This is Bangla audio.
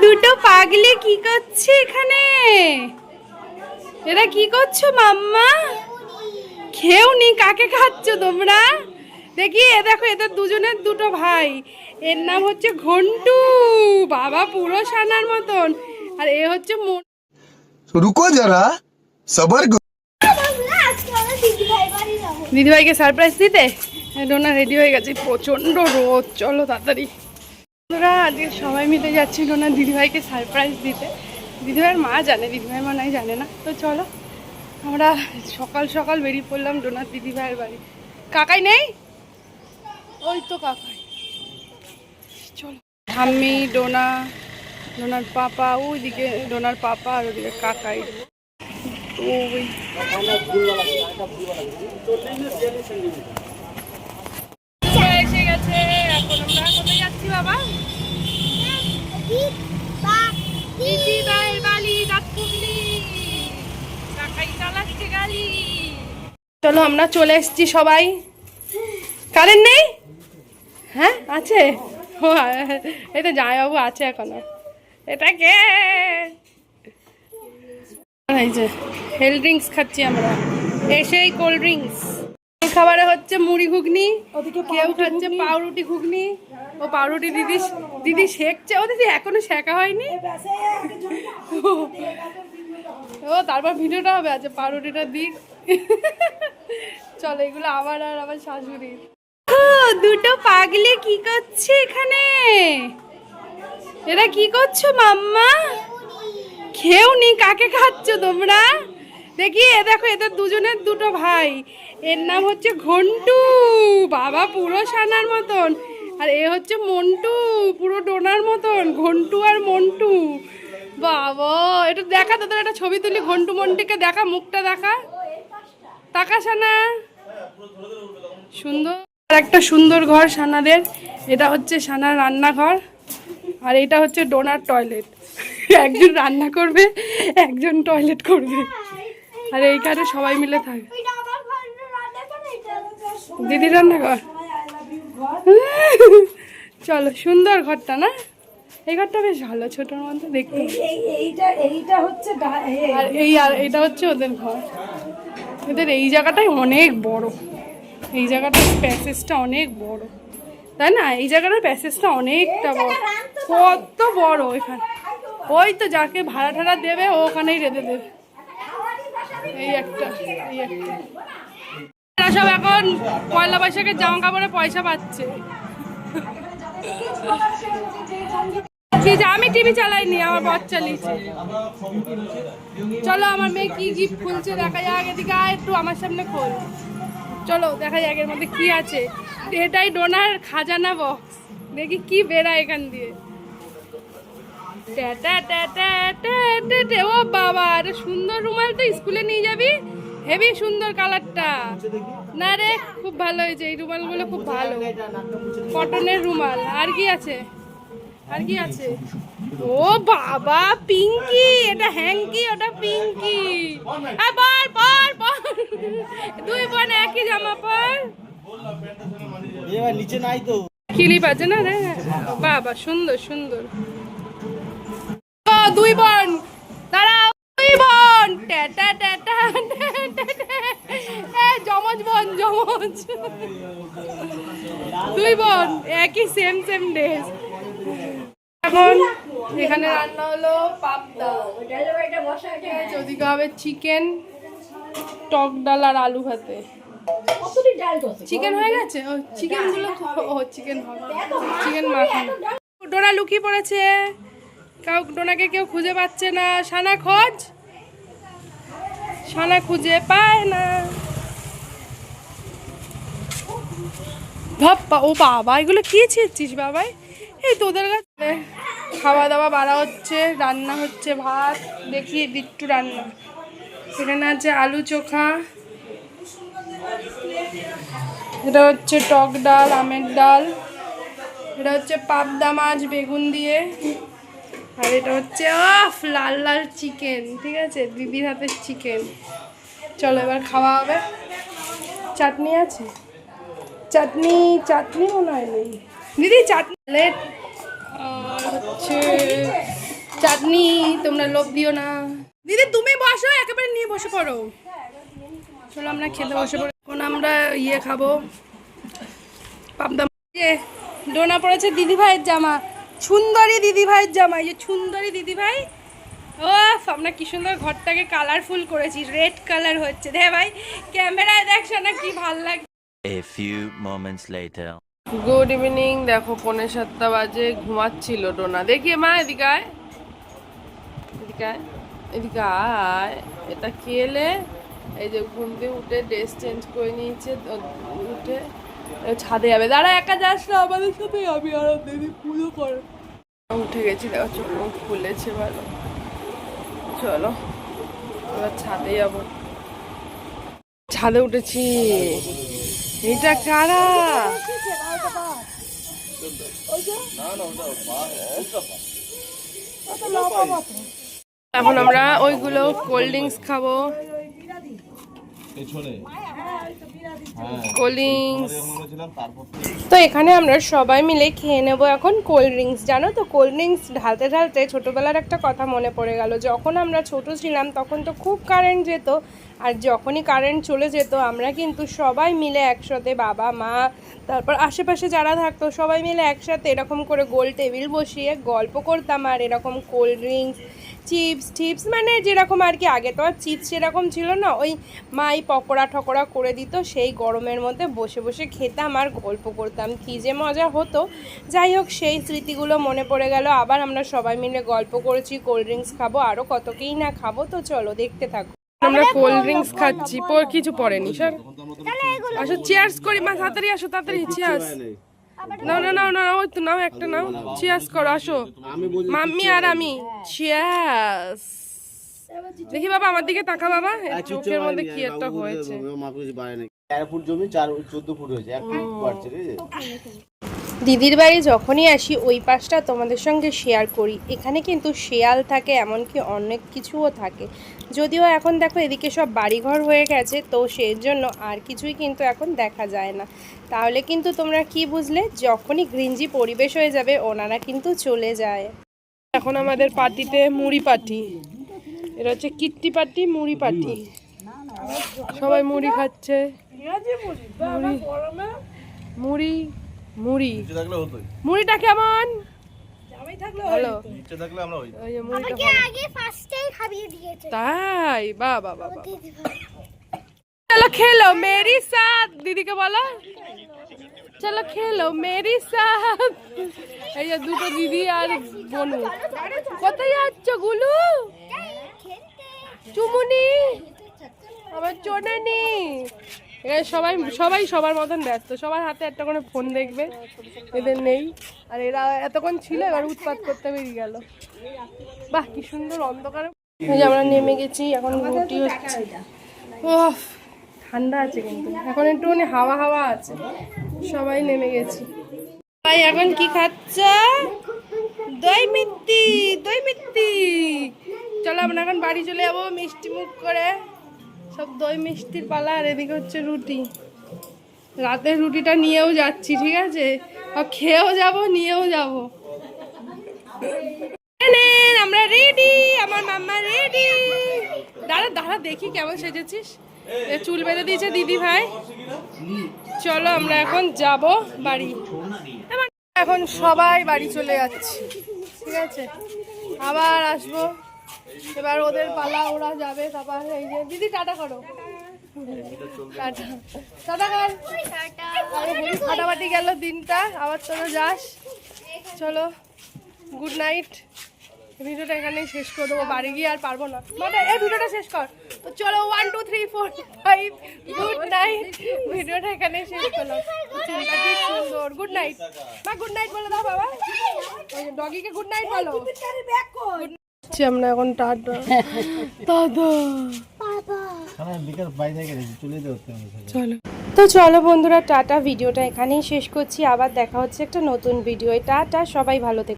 দুটো পাগলে কি করছে এখানে? এরা কি করছ মাম্মা? খেউনি কাকে খাচ্ছ তোমরা? দেখি এ দেখো এদের দুজনের দুটো ভাই। এর নাম হচ্ছে ঘন্টু। বাবা পুরো সানার মতন। আর এ হচ্ছে রুকো যারা সবার দিদিভাইকে সারপ্রাইজ দিতে? হ্যাঁ, ডোনা রেডি হয়ে গেছে। প্রচণ্ড রোদ। চলো তাড়াতাড়ি। বন্ধুরা, আজকে সবাই মিলে যাচ্ছি ডোনা দিদিভাইকে সারপ্রাইজ দিতে। দিদিভাইয়ের মা জানে, দিদিভাইয়ের মা নাই, জানে না। তো চলো, আমরা সকাল সকাল বেরিয়ে পড়লাম ডোনার দিদিভাইয়ের বাড়ি। কাকাই নেই? ওই তো কাকাই। চলো। ঠাম্মি, ডোনা, ডোনার পাপা, ওইদিকে ডোনার পাপা আর ওইদিকে কাকাই। ওই এসে গেছে এখন আমরা কোথায় যাচ্ছি বাবা দিদিভাইয়ের বাড়ি রাতপুগলি কাকাই চালাচ্ছে গাড়ি চলো আমরা চলে এসেছি সবাই। কারেন্ট নেই? হ্যাঁ আছে? ও এই তো জামাইবাবু আছে এখনও। এটা কে? এই যে হেল ড্রিঙ্কস খাচ্ছি আমরা। এসেই কোল্ড ড্রিঙ্কস খাবারে হচ্ছে মুড়ি ঘুগনি কেউ খাচ্ছে পাউরুটি ঘুগনি। ও পাউরুটি দিদি দিদি শেখছে। ও দিদি এখনও শেখা হয়নি? ও তারপর ভিডিওটা হবে আচ্ছা পাউরুটিটা দিক। চলো, এগুলো আবার আর আমার শাশুড়ি দুটো পাগলে কি করছে এখানে? এরা কি করছ, মাম্মা? খেও নি কাকে খাচ্ছ তোমরা? দেখি, এ দেখো, এদের দুজনের দুটো ভাই। এর নাম হচ্ছে ঘন্টু। বাবা পুরো সানার মতন। আর এ হচ্ছে মন্টু, পুরো ডোনার মতন, ঘন্টু আর মন্টু। বাবা, এটা দেখা তোদের একটা ছবি তুলি, ঘন্টু মন্টুকে দেখা, মুখটা দেখা। তাকা সানা। সুন্দর। আর একটা সুন্দর ঘর সানাদের। এটা হচ্ছে সানার রান্নাঘর। আর এটা হচ্ছে ডোনার টয়লেট। একজন রান্না করবে একজন টয়লেট করবে। আর এইখানে সবাই মিলে থাকে। দিদি রান্নাঘর? চলো সুন্দর ঘরটা না? এই ঘরটা বেশ ভালো ছোটোর মধ্যে দেখতে। এইটা এইটা হচ্ছে আর এই আর এটা হচ্ছে ওদের ঘর। এদের এই জায়গাটাই অনেক বড়। এই জায়গাটার প্যাসেজটা অনেক বড়। তাই না? এই জায়গাটার প্যাসেজটা অনেকটা বড়। কত বড় এখানে। ওই তো যাকে ভাড়া ঠাড়া দেবে, ও ওখানেই রেঁধে দেবে। এই একটা এই একটা। সব এখন পয়লা বৈশাখের জামা কাপড়ে পয়সা পাচ্ছে। কি যে আমি টিভি চালাইনি, আমার বর চালিয়েছে। চলো, আমার মেয়ে কি গিফট খুলছে দেখা যাক, এদিকে একটু আমার সামনে খোল। চলো, দেখা যাক এর মধ্যে কি আছে। এটাই ডোনার খাজানা বক্স দেখি কি বেড়ায় এখান দিয়ে। ও বাবা সুন্দর রুমাল তো স্কুলে নিয়ে যাবি? হেভি সুন্দর কালারটা। না রে, খুব ভালো হয়েছে। এই রুমালগুলো খুব ভালো। কটনের রুমাল। আর কি আছে? আর কি আছে? ও বাবা পিঙ্কি এটা হ্যাঙ্কি ওটা পিঙ্কি। আ পর পর পর। দুই বোন একই জামা পর। নিচে নাই তো। ক্লিপ আছে না রে? বাবা সুন্দর সুন্দর। দুই বোন। দাঁড়াও দুই বোন। ট্যাটা ট্যাটা জমজ বোন জমজ দুই বোন একই সেম সেম ড্রেস এখন এখানে রান্না হলো পাবদা। হবে চিকেন, টক ডাল আর আলু ভাতে। চিকেন হয়ে গেছে? ও চিকেনগুলো ও, চিকেন চিকেন মাখানো ডোনা লুকিয়ে পড়েছে। কাউ ডোনাকে কেউ খুঁজে পাচ্ছে না। সানা খোঁজ। সানা খুঁজে পায় না। ধপ্পা ও বাবা, এগুলো কি ছিঁড়ছিস বাবাই? এই তোদের কাছে। খাওয়া দাওয়া বাড়া হচ্ছে, রান্না হচ্ছে ভাত, দেখি বিট্টু রান্না। এখানে আছে আলু চোখা। এটা হচ্ছে টক ডাল, আমের ডাল। এটা হচ্ছে পাবদা মাছ, বেগুন দিয়ে। আর এটা হচ্ছে অফ লাল লাল চিকেন, ঠিক আছে? দিদির হাতের চিকেন। চলো এবার খাওয়া হবে। চাটনি আছে? চাটনি চাটনি মনে হয় নেই। দিদি, চাটনি হচ্ছে চাটনি তোমরা লোভ দিও না। দিদি, তুমি বসো, একেবারে নিয়ে বসে পড়ো। চলো, আমরা খেতে বসে পড়ো। এখন আমরা ইয়ে খাব। পাবদা ইয়ে। ডোনা পড়েছে দিদি ভাইয়ের জামা। সুন্দরী দিদি ভাইয়ের জামা। এই যে সুন্দরী দিদি ভাই। ও আমরা কি সুন্দর ঘরটাকে কালারফুল করেছি। রেড কালার হচ্ছে। দে ভাই, ক্যামেরায় দেখছ না কি ভালো লাগে A few moments later. Good evening দেখো, পৌনে সাতটা বাজে, ঘুমাচ্ছিল ডোনা দেখি, মা, এদিকে আয়। এদিকে আয়। এদিকে আয়। এটা খেলে এই যে ঘুম দিয়ে উঠে ড্রেস চেঞ্জ করে নিয়েছে উঠে ছাদে যাবে। দাঁড়া, একা যাস না, আমাদের সাথে আমি আর দিদি পুজো করে। উঠে গেছি, দেখো, চোখ মুখ খুলেছে ভালো। চলো, এবার ছাদে যাব। ছাদে উঠেছি। এটা কারা? এখন আমরা ওইগুলো কোল্ড ড্রিঙ্কস খাব। কোল্ড তো এখানে আমরা সবাই মিলে খেয়ে নেব এখন কোল্ড ড্রিঙ্কস জানো তো? কোল্ড ড্রিঙ্কস ঢালতে ঢালতে ছোটোবেলার একটা কথা মনে পড়ে গেল। যখন আমরা ছোট ছিলাম, তখন তো খুব কারেন্ট যেত। আর যখনই কারেন্ট চলে যেত, আমরা কিন্তু সবাই মিলে একসাথে বাবা, মা, তারপর আশেপাশে যারা থাকতো, সবাই মিলে একসাথে এরকম করে গোল টেবিল বসিয়ে গল্প করতাম আর এরকম কোল্ড ড্রিঙ্কস চিপস টিপস মানে যেরকম আর কি আগে তো আর চিপস সেরকম ছিল না ওই মাই পকোড়া ঠকোড়া করে দিত সেই গরমের মধ্যে বসে বসে খেতাম আর গল্প করতাম। কী যে মজা হতো। যাই হোক সেই স্মৃতিগুলো মনে পড়ে গেল। আবার আমরা সবাই মিলে গল্প করেছি কোল্ড ড্রিঙ্কস খাব আরও কতকেই না খাব। তো চলো দেখতে থাকো। আমরা কোল্ড ড্রিঙ্কস খাচ্ছি পর কিছু পড়েনি স্যার। আসো চেয়ার্স করি মা তাড়াতাড়ি আসো তাড়াতাড়ি চেয়ার্স না না না না ওই তো নাও একটা নাও। চিয়াস করো আসো। মাম্মি আর আমি। চিয়াস দেখি বাবা আমার দিকে তাকা বাবা। চোখের মধ্যে কি একটা হয়েছে। তেরো ফুট জমি চার চোদ্দ ফুট হয়েছে এক ফুট বাড়ছে দিদির বাড়ি যখনই আসি, ওই পাশটা তোমাদের সঙ্গে শেয়ার করি। এখানে কিন্তু শেয়াল থাকে, এমনকি অনেক কিছুও থাকে। যদিও এখন দেখো এদিকে সব বাড়িঘর হয়ে গেছে, তো সেই জন্য আর কিছুই কিন্তু এখন দেখা যায় না। তাহলে কিন্তু তোমরা কি বুঝলে? যখনই গ্রিঞ্জি পরিবেশ হয়ে যাবে, ওনারা কিন্তু চলে যায়। এখন আমাদের পার্টিতে মুড়ি পার্টি এটা হচ্ছে কিট্টি পার্টি মুড়ি পার্টি সবাই মুড়ি খাচ্ছে। মুড়ি মুড়ি। নিচে থাকলে হতোই। মুড়িটা কেমন? ভালো নিচে থাকলে আমরা ওই ওই যে মুড়িটা ভালো। আগে ফার্স্টেই খাইয়ে দিয়েছে। তাই? বাহ বাহ বাহ। চলো খেলো মেরি সাথ দিদিকে বলো। চলো খেলো মেরি সাথ এই যে দুটো দিদি আর বনু। কোথায় যাচ্ছ গুলু? চুমুনি? আমার চোনানি। এখানে সবাই সবাই সবার মতন ব্যস্ত। সবার হাতে একটা করে ফোন দেখবে, এদের নেই। আর এরা এতক্ষণ ছিল, এবার উৎপাত করতে বেরিয়ে গেল। বাহ, কি সুন্দর অন্ধকারে। আমরা নেমে গেছি, এখন রুটি হচ্ছে। ও ঠান্ডা আছে কিন্তু। এখন একটুখানি হাওয়া হাওয়া আছে। সবাই নেমে গেছি। ভাই, এখন কি খাচ্ছ? দই মিত্তি দই মিত্তি। চলো, আমরা এখন বাড়ি চলে যাব মিষ্টি মুখ করে। সব দই মিষ্টির পালা আর এদিকে হচ্ছে রুটি। রাতের রুটিটা নিয়েও যাচ্ছি, ঠিক আছে? খেয়েও যাব, নিয়েও যাব। আমরা রেডি আমার মাম্মা রেডি দাঁড়া দাঁড়া, দেখি কেমন সেজেছিস। চুল বেঁধে দিয়েছে দিদি ভাই। চলো আমরা এখন যাব বাড়ি। এখন সবাই বাড়ি চলে যাচ্ছি, ঠিক আছে? আবার আসব। এবার ওদের পালা, ওরা যাবে, তারপর এই যে, দিদি, টাটা করো। ফাটাফাটি গেল দিনটা, আবার চলো যাস। চলো গুড নাইট ভিডিওটা এখানেই শেষ করে দেবো, বাড়ি গিয়ে আর পারব না। মানে এই ভিডিওটা শেষ কর। তো চলো one two three four five good night ভিডিওটা এখানেই শেষ করলাম। চুলটা কি সুন্দর। গুড নাইট মা গুড নাইট বলে দাও, বাবা। ডগিকে গুড নাইট বলো। হচ্ছে আমরা এখন টাটা। দাদা। চলো তো চলো বন্ধুরা টাটা ভিডিওটা এখানেই শেষ করছি। আবার দেখা হচ্ছে একটা নতুন ভিডিও টাটা সবাই ভালো থেকো।